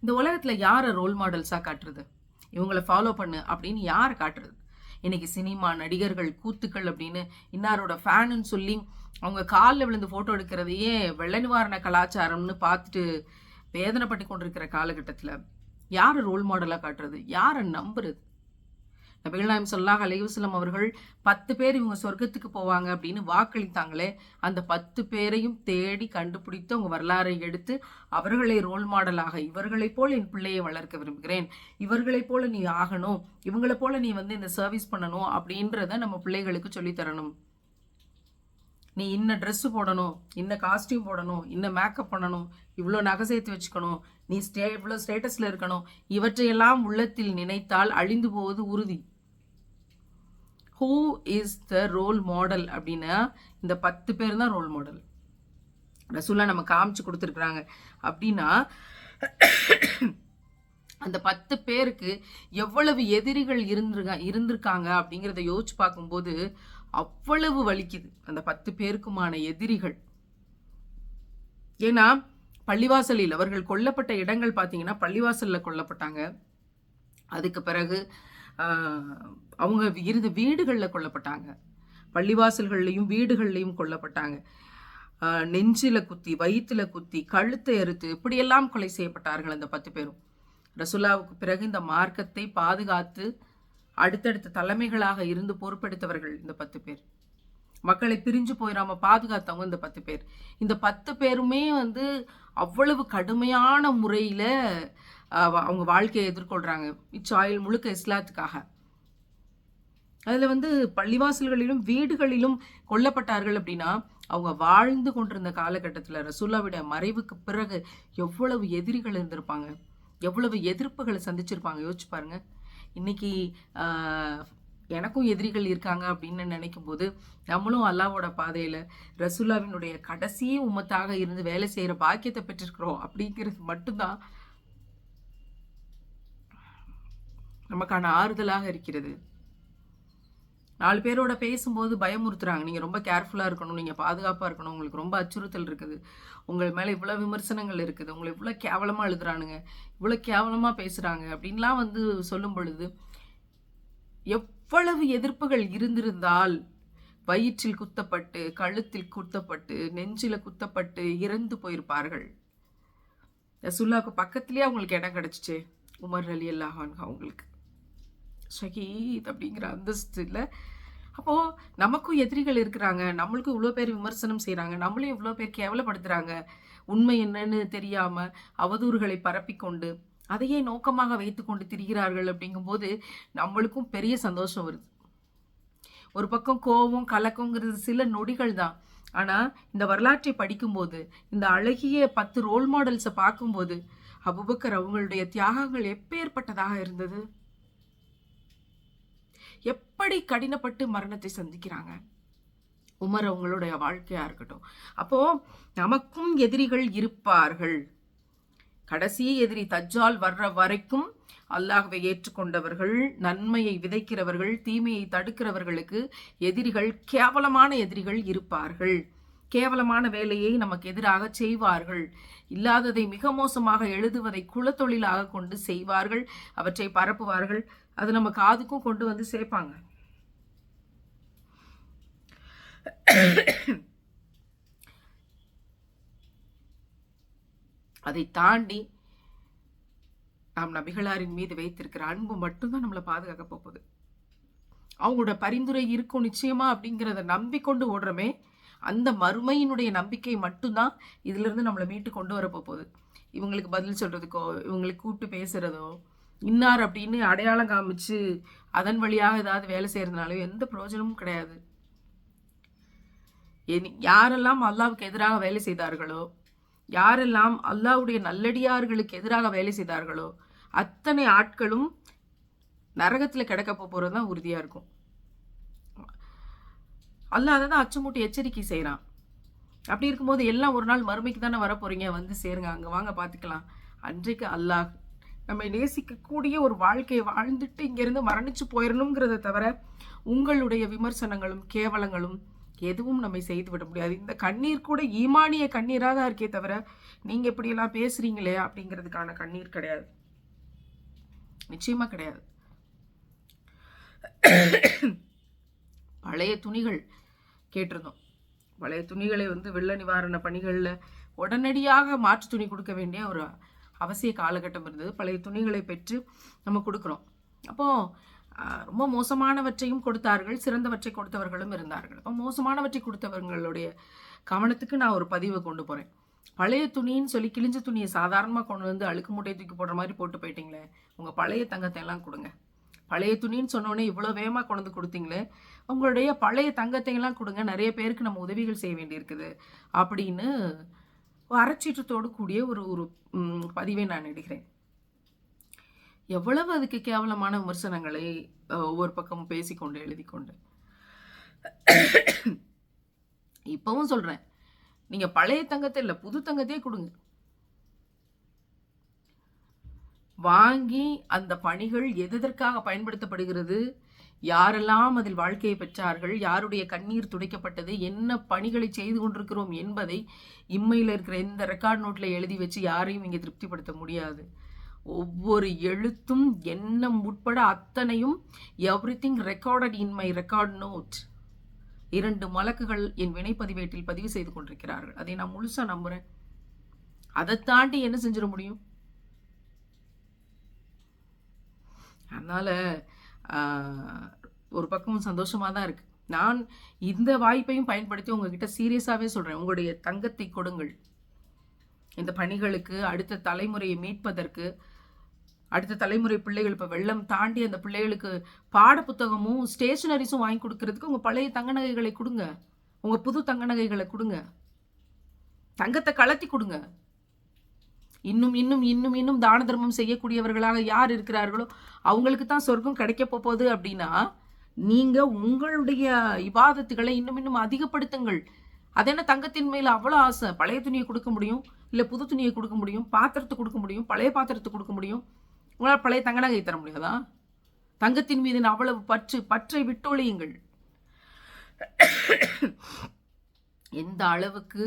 இந்த உலகத்தில் யாரை ரோல் மாடல்ஸாக காட்டுறது? இவங்களை ஃபாலோ பண்ணு அப்படின்னு யாரை காட்டுறது? இன்னைக்கு சினிமா நடிகர்கள் கூத்துக்கள் அப்படின்னு இன்னாரோட ஃபேனுன்னு சொல்லி அவங்க காலில் விழுந்து ஃபோட்டோ எடுக்கிறதையே வெள்ள நிவாரண கலாச்சாரம்னு பார்த்துட்டு வேதனைப்பட்டு கொண்டிருக்கிற காலகட்டத்தில் யாரை ரோல் மாடலாக காட்டுறது? யாரை நம்புறது? நபிகள்நாயம் சொல்லாஹ் அலையுஸ்லம் அவர்கள் பத்து பேர் இவங்க சொர்க்கத்துக்கு போவாங்க அப்படின்னு வாக்களித்தாங்களே அந்த பத்து பேரையும் தேடி கண்டுபிடித்து அவங்க வரலாறை எடுத்து அவர்களை ரோல் மாடலாக இவர்களைப் போல் என் பிள்ளையை வளர்க்க விரும்புகிறேன் இவர்களைப் போல நீ ஆகணும் இவங்களை போல நீ வந்து இந்த சர்வீஸ் பண்ணணும் அப்படின்றத நம்ம பிள்ளைகளுக்கு சொல்லித்தரணும் நீ இன்ன ட்ரெஸ்ஸு போடணும் இன்ன காஸ்டியூம் போடணும் இன்ன மேக்கப் பண்ணணும் இவ்வளோ நகை சேர்த்து வச்சுக்கணும் நீ ஸ்டே இவ்வளோ ஸ்டேட்டஸில் இருக்கணும். இவற்றையெல்லாம் உள்ளத்தில் நினைத்தால் அழிந்து போவது உறுதி. Who is the role model அப்படின்னா இந்த பத்து பேர் தான் ரோல் மாடல் ரசூலா நம்ம காமிச்சு கொடுத்துருக்குறாங்க. அப்படின்னா அந்த பத்து பேருக்கு எவ்வளவு எதிரிகள் இருந்திருக்கா இருந்திருக்காங்க அப்படிங்கிறத யோசிச்சு பார்க்கும்போது அவ்வளவு வலிக்குது. அந்த பத்து பேருக்குமான எதிரிகள். ஏன்னா பள்ளிவாசலில் அவர்கள் கொல்லப்பட்ட இடங்கள் பார்த்தீங்கன்னா பள்ளிவாசலில் கொல்லப்பட்டாங்க. அதுக்கு பிறகு அவங்க இருந்த வீடுகளில் கொல்லப்பட்டாங்க. பள்ளிவாசல்கள்லையும் வீடுகள்லையும் கொல்லப்பட்டாங்க. நெஞ்சில குத்தி வயிற்றுல குத்தி கழுத்தை அறுத்து இப்படியெல்லாம் கொலை செய்யப்பட்டார்கள் அந்த பத்து பேரும். ரசுல்லாவுக்கு பிறகு இந்த மார்க்கத்தை பாதுகாத்து அடுத்தடுத்த தலைமைகளாக இருந்து பொறுப்பெடுத்தவர்கள் இந்த பத்து பேர். மக்களை பிரிஞ்சு போயிடாம பாதுகாத்தவங்க இந்த பத்து பேர். இந்த பத்து பேருமே வந்து அவ்வளவு கடுமையான முறையில அஹ், அவங்க வாழ்க்கையை எதிர்கொள்றாங்க. இச்சாயில் முழுக்க இஸ்லாத்துக்காக. அதுல வந்து பள்ளிவாசல்களிலும் வீடுகளிலும் கொல்லப்பட்டார்கள் அப்படின்னா அவங்க வாழ்ந்து கொண்டிருந்த காலகட்டத்தில் ரசூலாவிட மறைவுக்கு பிறகு எவ்வளவு எதிரிகள் இருந்திருப்பாங்க. எவ்வளவு எதிர்ப்புகளை சந்திச்சிருப்பாங்க. யோசிச்சு பாருங்க. இன்னைக்கு ஆஹ், எனக்கும் எதிரிகள் இருக்காங்க அப்படின்னு நினைக்கும் போது நம்மளும் அல்லாவோட பாதையில் ரசூல்லாவினுடைய கடைசி உம்மத்தாக இருந்து வேலை செய்கிற பாக்கியத்தை பெற்றிருக்கிறோம் அப்படிங்கிறது மட்டும்தான் நமக்கான ஆறுதலாக இருக்கிறது. நாலு பேரோட பேசும்போது பயமுறுத்துறாங்க. நீங்கள் ரொம்ப கேர்ஃபுல்லாக இருக்கணும். நீங்கள் பாதுகாப்பாக இருக்கணும். உங்களுக்கு ரொம்ப அச்சுறுத்தல் இருக்குது. உங்கள் மேலே இவ்வளோ விமர்சனங்கள் இருக்குது. உங்களை இவ்வளோ கேவலமாக எழுதுறானுங்க இவ்வளோ கேவலமாக பேசுகிறாங்க அப்படின்லாம் வந்து சொல்லும் பொழுது எவ்வளவு எதிர்ப்புகள் இருந்திருந்தால் வயிற்றில் குத்தப்பட்டு கழுத்தில் குத்தப்பட்டு நெஞ்சில குத்தப்பட்டு இறந்து போயிருப்பார்கள். ரசுல்லாவுக்கு பக்கத்துலேயே அவங்களுக்கு இடம் கிடச்சிச்சு. உமர் அலி அல்லாஹான் அவங்களுக்கு. ஷஹீத் அப்படிங்கிற அந்தஸ்து இல்லை அப்போது நமக்கும் எதிரிகள் இருக்கிறாங்க. நம்மளுக்கும் இவ்வளோ பேர் விமர்சனம் செய்கிறாங்க நம்மளையும் இவ்வளோ பேர் கேவலப்படுத்துகிறாங்க உண்மை என்னன்னு தெரியாமல் அவதூறுகளை பரப்பிக்கொண்டு அதையே நோக்கமாக வைத்துக்கொண்டு திரிகிறார்கள் அப்படிங்கும்போது நம்மளுக்கும் பெரிய சந்தோஷம் வருது. ஒரு பக்கம் கோபம் கலக்கங்கிறது சில நொடிகள் தான். ஆனால் இந்த வரலாற்றை படிக்கும்போது இந்த அழகிய பத்து ரோல் மாடல்ஸை பார்க்கும்போது அபுபக்கர் அவங்களுடைய தியாகங்கள் எப்பேற்பட்டதாக இருந்தது? எப்படி கடினப்பட்டு மரணத்தை சந்திக்கிறாங்க? உமர் அவங்களுடைய வாழ்க்கையாக இருக்கட்டும். அப்போது நமக்கும் எதிரிகள் இருப்பார்கள். கடைசி எதிரி தஜ்ஜால் வர்ற வரைக்கும் அல்லாஹ்வை ஏற்றுக்கொண்டவர்கள் நன்மையை விதைக்கிறவர்கள் தீமையை தடுக்கிறவர்களுக்கு எதிரிகள் கேவலமான எதிரிகள் இருப்பார்கள். கேவலமான வேலையை நமக்கு எதிராக செய்வார்கள். இல்லாததை மிக மோசமாக எழுதுவதை குலத்தொழிலாக கொண்டு செய்வார்கள். அவற்றை பரப்புவார்கள். அது நம்ம காதுக்கும் கொண்டு வந்து சேர்ப்பாங்க. அதை தாண்டி நாம் நபிகளாரின் மீது வைத்திருக்கிற அன்பு மட்டும்தான் நம்மளை பாதுகாக்க போகுது. அவங்களோட பரிந்துரை இருக்கும் நிச்சயமா அப்படிங்கிறத நம்பிக்கொண்டு ஓடுறமே அந்த மறுமையினுடைய நம்பிக்கை மட்டும்தான் இதிலிருந்து நம்மளை மீட்டு கொண்டு வர போகுது. இவங்களுக்கு பதில் சொல்கிறதுக்கோ இவங்களுக்கு கூப்பிட்டு பேசுகிறதோ இன்னார் அப்படின்னு அடையாளம் காமிச்சு அதன் வழியாக ஏதாவது வேலை செய்கிறதுனாலும் எந்த பிரயோஜனமும் கிடையாது. யாரெல்லாம் அல்லாவுக்கு எதிராக வேலை செய்தார்களோ யாரெல்லாம் அல்லாவுடைய நல்லடியார்களுக்கு எதிராக வேலை செய்தார்களோ அத்தனை ஆட்களும் நரகத்தில் கிடக்க போகிறது தான் உறுதியாக இருக்கும். அல்லா அதை தான் அச்சமூட்டி எச்சரிக்கை செய்கிறான் அப்படி இருக்கும்போது எல்லாம் ஒரு நாள் மறுமைக்கு தானே வர போகிறீங்க வந்து சேருங்க அங்கே வாங்க பார்த்துக்கலாம் அன்றைக்கு அல்லாஹ் நம்மை நேசிக்கக்கூடிய ஒரு வாழ்க்கையை வாழ்ந்துட்டு இங்கேருந்து மரணிச்சு போயிடணுங்கிறத தவிர உங்களுடைய விமர்சனங்களும் கேவலங்களும் எதுவும் நம்மை செய்து விட முடியாது. இந்த கண்ணீர் கூட ஈமானிய கண்ணீராக தான் இருக்கே தவிர நீங்க இப்படியெல்லாம் பேசுறீங்களே அப்படிங்கிறதுக்கான கண்ணீர் கிடையாது. நிச்சயமா கிடையாது. பழைய துணிகள் கேட்டிருந்தோம். பழைய துணிகளை வந்து வெள்ள நிவாரண பணிகளில் உடனடியாக மாற்று துணி கொடுக்க வேண்டிய ஒரு அவசிய காலகட்டம் இருந்தது. பழைய துணிகளை பெற்று நம்ம கொடுக்குறோம். அப்போது ரொம்ப மோசமானவற்றையும் கொடுத்தார்கள் சிறந்தவற்றை கொடுத்தவர்களும் இருந்தார்கள். அப்போ மோசமானவற்றை கொடுத்தவர்களுடைய கவனத்துக்கு நான் ஒரு பதிவை கொண்டு போகிறேன் பழைய துணின்னு சொல்லி கிழிஞ்ச துணியை சாதாரணமாக கொண்டு வந்து அழுக்கு மூட்டையை தூக்கி போடுற மாதிரி போட்டு போயிட்டீங்களே உங்கள் பழைய தங்கத்தை எல்லாம் கொடுங்க. பழைய துணின்னு சொன்னோடனே இவ்வளோ வேகமாக கொண்டு வந்து கொடுத்தீங்களே உங்களுடைய பழைய தங்கத்தையெல்லாம் கொடுங்க நிறைய பேருக்கு நம்ம உதவிகள் செய்ய வேண்டியிருக்குது அப்படின்னு அறச்சீற்றத்தோடு கூடிய ஒரு ஒரு பதிவை நான் எடுக்கிறேன். எவ்வளவு அதுக்கு கேவலமான விமர்சனங்களை ஒவ்வொரு பக்கமும் பேசிக்கொண்டு எழுதி கொண்டு இப்பவும் சொல்றேன். நீங்க பழைய தங்கத்தை இல்லை புது தங்கத்தையே கொடுங்க. வாங்கி அந்த பணிகள் எதற்காக பயன்படுத்தப்படுகிறது? யாரெல்லாம் அதில் வாழ்க்கையை பெற்றார்கள்? யாருடைய கண்ணீர் துடைக்கப்பட்டது? என்ன பணிகளை செய்து கொண்டிருக்கிறோம் என்பதை இம்மையில் இருக்கிற எந்த ரெக்கார்ட் நோட்டில் எழுதி வச்சு யாரையும் இங்கே திருப்திப்படுத்த முடியாது. ஒவ்வொரு எழுத்தும் எண்ணம் உட்பட அத்தனையும் everything recorded in my record note இரண்டு மலக்குகள் என் வினைப்பதிவேட்டில் பதிவு செய்து கொண்டிருக்கிறார்கள். அதை நான் முழுசா நம்புறேன். அதை தாண்டி என்ன செஞ்சிட முடியும்? அதனால ஒரு பக்கம் சந்தோஷமாக தான் இருக்குது நான் இந்த வாய்ப்பையும் பயன்படுத்தி உங்ககிட்ட சீரியஸாகவே சொல்கிறேன் உங்களுடைய தங்கத்தை கொடுங்கள். இந்த பணிகளுக்கு அடுத்த தலைமுறையை மீட்பதற்கு அடுத்த தலைமுறை பிள்ளைகள் இப்போ வெள்ளம் தாண்டி அந்த பிள்ளைகளுக்கு பாட புத்தகமும் ஸ்டேஷனரிஸும் வாங்கி கொடுக்கறதுக்கு உங்கள் பழைய தங்க நகைகளை கொடுங்க. உங்கள் புது தங்க நகைகளை கொடுங்க. தங்கத்தை கலத்தி கொடுங்க. இன்னும் இன்னும் இன்னும் இன்னும் தான தர்மம் செய்யக்கூடியவர்களாக யார் இருக்கிறார்களோ அவங்களுக்கு தான் சொர்க்கம் கிடைக்க போகுது அப்படின்னா நீங்கள் உங்களுடைய இவாதத்துகளை இன்னும் இன்னும் அதிகப்படுத்துங்கள். அது என்ன தங்கத்தின் மேலே அவ்வளோ ஆசை? பழைய துணியை கொடுக்க முடியும் இல்லை புது துணியை கொடுக்க முடியும் பாத்திரத்தை கொடுக்க முடியும் பழைய பாத்திரத்தை கொடுக்க முடியும். உங்களால் பழைய தங்க நகை தர முடியாதா? தங்கத்தின் மீது அவ்வளவு பற்று பற்றை விட்டொழியுங்கள் எந்த அளவுக்கு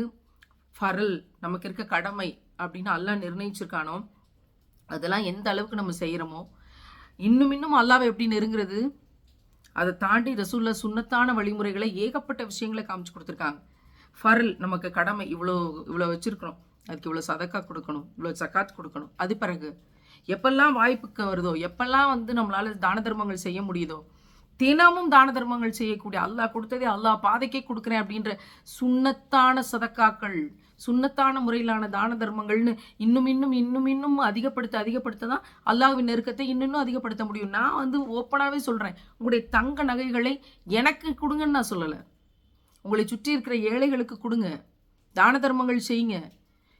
ஃபரல் நமக்கு இருக்க கடமை அப்படின்னு அல்லா நிர்ணயிச்சிருக்கானோ அதெல்லாம் எந்த அளவுக்கு நம்ம செய்கிறோமோ இன்னும் இன்னும் அல்லாவை எப்படி நெருங்குறது? அதை தாண்டி ரசூல்ல சுண்ணத்தான வழிமுறைகளை ஏகப்பட்ட விஷயங்களை காமிச்சு கொடுத்துருக்காங்க. ஃபரல் நமக்கு கடமை இவ்வளோ இவ்வளோ வச்சுருக்கணும் அதுக்கு இவ்வளோ சதக்கா கொடுக்கணும் இவ்வளோ சக்காத் கொடுக்கணும். அது பிறகு எப்பெல்லாம் வாய்ப்புக்கு வருதோ எப்பெல்லாம் வந்து நம்மளால் தான தர்மங்கள் செய்ய முடியுதோ தினமும் தான தர்மங்கள் செய்யக்கூடிய அல்லாஹ் கொடுத்ததே அல்லாஹ் பாதைக்கே கொடுக்குறேன் அப்படின்ற சுண்ணத்தான சதக்காக்கள் சுண்ணத்தான முறையிலான தான தர்மங்கள்னு இன்னும் இன்னும் இன்னும் இன்னும் அதிகப்படுத்த அதிகப்படுத்த தான் அல்லாஹ்வின் நெருக்கத்தை இன்னும் அதிகப்படுத்த முடியும். நான் வந்து ஓப்பனாகவே சொல்கிறேன் உங்களுடைய தங்க நகைகளை எனக்கு கொடுங்கன்னு நான் சொல்லலை. உங்களை சுற்றி இருக்கிற ஏழைகளுக்கு கொடுங்க. தான தர்மங்கள் செய்யுங்க.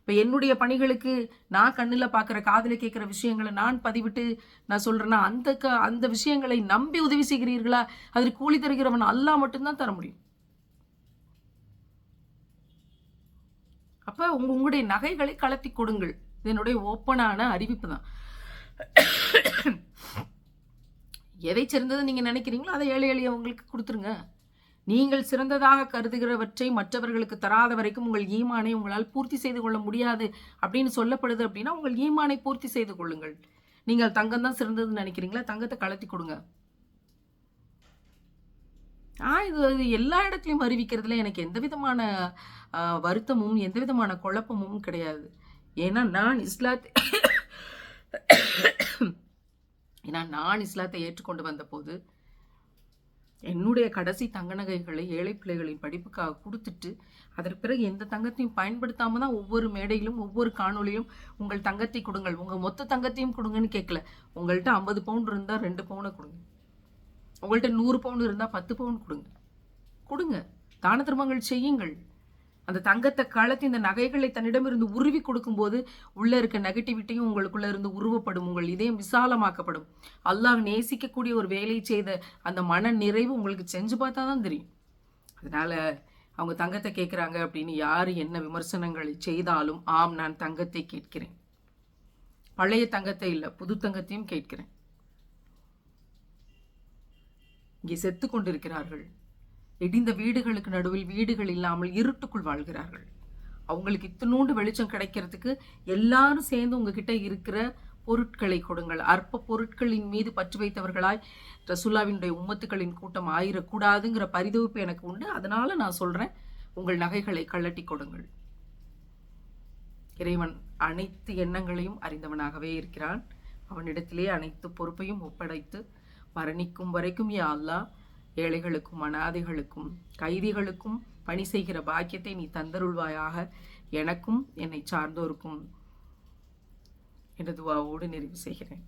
இப்போ என்னுடைய பணிகளுக்கு நான் கண்ணில் பார்க்குற காதில் கேட்குற விஷயங்களை நான் பதிவிட்டு நான் சொல்கிறேன்னா அந்த க அந்த விஷயங்களை நம்பி உதவி செய்கிறீர்களா? அதற்கு கூலி தருகிறவன் அல்லா மட்டும்தான் தர முடியும். அப்போ உங்க உங்களுடைய நகைகளை கலத்தி கொடுங்கள். இதனுடைய ஓப்பனான அறிவிப்பு தான். எதை சிறந்தது நீங்கள் நினைக்கிறீங்களோ அதை ஏழை எளியவங்களுக்கு கொடுத்துருங்க. நீங்கள் சிறந்ததாக கருதுகிறவற்றை மற்றவர்களுக்கு தராத வரைக்கும் உங்கள் ஈமானை உங்களால் பூர்த்தி செய்து கொள்ள முடியாது அப்படின்னு சொல்லப்படுது அப்படின்னா உங்கள் ஈமானை பூர்த்தி செய்து கொள்ளுங்கள். நீங்கள் தங்கம் தான் சிறந்ததுன்னு நினைக்கிறீங்களா? தங்கத்தை கலத்தி கொடுங்க. ஆ இது எல்லா இடத்துலையும் அறிவிக்கிறதுல எனக்கு எந்த விதமான வருத்தமும் எந்த விதமான குழப்பமும் கிடையாது. ஏன்னா நான் இஸ்லாத்தை ஏன்னா நான் இஸ்லாத்தை ஏற்றுக்கொண்டு வந்த போது என்னுடைய கடைசி தங்க நகைகளை ஏழை பிள்ளைகளின் படிப்புக்காக கொடுத்துட்டு அதற்கு பிறகு எந்த தங்கத்தையும் பயன்படுத்தாமல் தான் ஒவ்வொரு மேடையிலும் ஒவ்வொரு காணொலியும் உங்கள் தங்கத்தை கொடுங்கள். உங்கள் மொத்த தங்கத்தையும் கொடுங்கன்னு கேட்கல. உங்கள்கிட்ட ஐம்பது பவுண்ட் இருந்தால் ரெண்டு பவுனை கொடுங்க. உங்கள்கிட்ட நூறு பவுன் இருந்தால் பத்து பவுன் கொடுங்க. கொடுங்க. தான தர்மங்கள் செய்யுங்கள். அந்த தங்கத்தை கலத்தி இந்த நகைகளை தன்னிடமிருந்து உருவி கொடுக்கும்போது உள்ள இருக்க நெகட்டிவிட்டியும் உங்களுக்குள்ள இருந்து உருவப்படும். உங்கள் இதயம் விசாலமாக்கப்படும். அல்லாஹ் நேசிக்கக்கூடிய ஒரு வேலையை செய்த அந்த மன நிறைவு உங்களுக்கு செஞ்சு பார்த்தா தான் தெரியும். அதனால அவங்க தங்கத்தை கேட்குறாங்க அப்படின்னு யார் என்ன விமர்சனங்களை செய்தாலும் ஆம் நான் தங்கத்தை கேட்கிறேன். பழைய தங்கத்தை இல்லை புது தங்கத்தையும் கேட்கிறேன். இங்கே செத்து கொண்டிருக்கிறார்கள். இடிந்த வீடுகளுக்கு நடுவில் வீடுகள் இல்லாமல் இருட்டுக்குள் வாழ்கிறார்கள். அவங்களுக்கு இத்தனோண்டு வெளிச்சம் கிடைக்கிறதுக்கு எல்லாரும் சேர்ந்து உங்ககிட்ட இருக்கிற பொருட்களை கொடுங்கள். அற்ப பொருட்களின் மீது பற்று வைத்தவர்களாய் ரசுல்லாவினுடைய உம்மத்துக்களின் கூட்டம் ஆயிரக்கூடாதுங்கிற பரிதவிப்பு எனக்கு உண்டு. அதனால நான் சொல்றேன் உங்கள் நகைகளை கள்ளட்டி கொடுங்கள். இறைவன் அனைத்து எண்ணங்களையும் அறிந்தவனாகவே இருக்கிறான். அவனிடத்திலே அனைத்து பொறுப்பையும் ஒப்படைத்து மரணிக்கும் வரைக்கும் யா அல்லாஹ் ஏழைகளுக்கும் அனாதைகளுக்கும் கைதிகளுக்கும் பணி செய்கிற பாக்கியத்தை நீ தந்தருள்வாயாக. எனக்கும் என்னை சார்ந்தோருக்கும் என்ற துவாவோடு நிறைவு செய்கிறேன்.